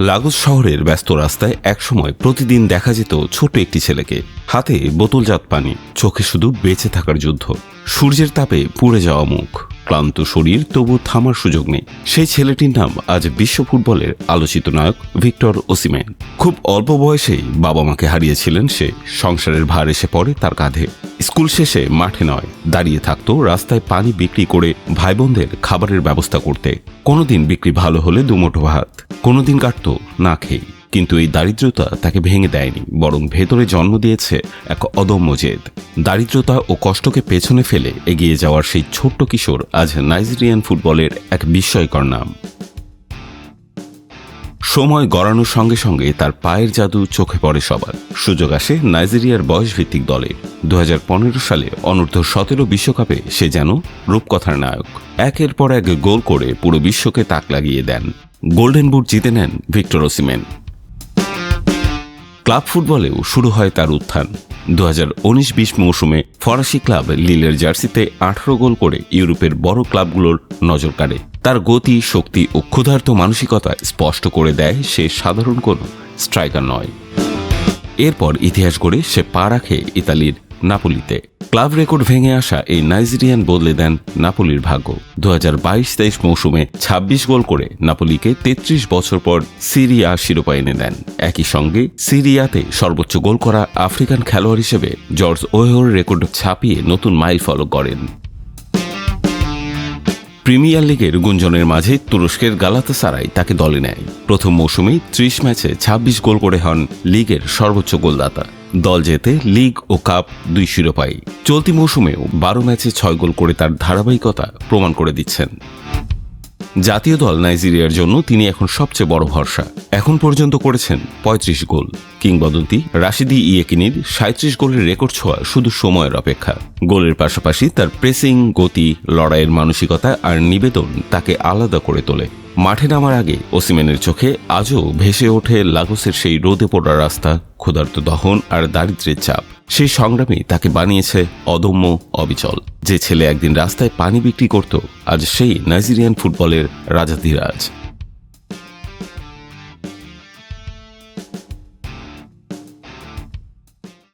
Lagos শহরের ব্যস্ত রাস্তায় একসময় প্রতিদিন দেখা যেত ছোট একটি ছেলেকে। হাতে বোতলজাত পানি, চোখে শুধু বেঁচে থাকার যুদ্ধ। সূর্যের তাপে পুড়ে যাওয়া মুখ, ক্লান্ত শরীর, তবু থামার সুযোগ নেই। সেই ছেলেটির নাম আজ বিশ্ব ফুটবলের আলোচিত নায়ক ভিক্টর ওসিমেন। খুব অল্প বয়সেই বাবা মাকে হারিয়েছিলেন সে। সংসারের ভার এসে পড়ে তার কাঁধে। স্কুল শেষে মাঠে নয়, দাঁড়িয়ে থাকতো রাস্তায় পানি বিক্রি করে ভাই বোনদের খাবারের ব্যবস্থা করতে। কোনোদিন বিক্রি ভালো হলে দুমুঠো ভাত। কোনোদিন কাটতো না খেয়ে। কিন্তু এই দারিদ্রতা তাকে ভেঙে দেয়নি, বরং ভেতরে জন্ম দিয়েছে এক অদম্য জেদ। দারিদ্রতা ও কষ্টকে পেছনে ফেলে এগিয়ে যাওয়ার সেই ছোট্ট কিশোর আজ নাইজেরিয়ান ফুটবলের এক বিস্ময়কর নাম। সময় গড়ানোর সঙ্গে সঙ্গে তার পায়ের জাদু চোখে পড়ে সবার। সুযোগ আসে নাইজেরিয়ার বয়সভিত্তিক দলে। দু হাজার পনেরো সালে অনূর্ধ্ব সতেরো বিশ্বকাপে সে যেন রূপকথার নায়ক। একের পর এক গোল করে পুরো বিশ্বকে তাক লাগিয়ে দেন। গোল্ডেন বুট জিতে নেন ভিক্টর ওসিমেন। ক্লাব ফুটবলেও শুরু হয় তার উত্থান। দু হাজার উনিশ বিশ মৌসুমে ফরাসি ক্লাব লিলের জার্সিতে আঠারো গোল করে ইউরোপের বড় ক্লাবগুলোর নজর কাড়ে। তার গতি, শক্তি ও ক্ষুধার্ত মানসিকতা স্পষ্ট করে দেয় সে সাধারণ কোনো স্ট্রাইকার নয়। এরপর ইতিহাস গড়ে সে পা রাখে ইতালির নাপোলিতে। ক্লাব রেকর্ড ভেঙে আসা এই নাইজেরিয়ান বদলে দেন নাপোলির ভাগ্য। দু হাজার বাইশ তেইশ মৌসুমে ২৬ গোল করে নাপোলিকে ৩৩ বছর পর সিরিয়া শিরোপা এনে দেন। একই সঙ্গে সিরিয়াতে সর্বোচ্চ গোল করা আফ্রিকান খেলোয়াড় হিসেবে জর্জ ওয়েহর রেকর্ড ছাপিয়ে নতুন মাইল ফলো করেন প্রিমিয়ার লিগের গুঞ্জনের মাঝে তুরস্কের গালাতা সারাই তাকে দলে নেয়। প্রথম মৌসুমে ত্রিশ ম্যাচে ২৬ গোল করে হন লিগের সর্বোচ্চ গোলদাতা। দল জেতে লিগ ও কাপ দুই শিরোপাই। চলতি মৌসুমেও বারো ম্যাচে ছয় গোল করে তার ধারাবাহিকতা প্রমাণ করে দিচ্ছেন। জাতীয় দল নাইজেরিয়ার জন্য তিনি এখন সবচেয়ে বড় ভরসা। এখন পর্যন্ত করেছেন ৩৫ গোল। কিংবদন্তি রাশিদি ইয়েকিনির সাঁত্রিশ গোলের রেকর্ড ছোঁয়া শুধু সময়ের অপেক্ষা। গোলের পাশাপাশি তার প্রেসিং গতি, লড়াইয়ের মানসিকতা আর নিবেদন তাকে আলাদা করে তোলে। মাঠে নামার আগে ওসিমেনের চোখে আজও ভেসে ওঠে লাগোসের সেই রোদে পড়া রাস্তা, ক্ষুধার্ত দহন আর দারিদ্রের চাপ। সেই সংগ্রামে তাকে বানিয়েছে অদম্য অবিচল। যে ছেলে একদিন রাস্তায় পানি বিক্রি করত, আজ সেই নাইজেরিয়ান ফুটবলের রাজাধিরাজ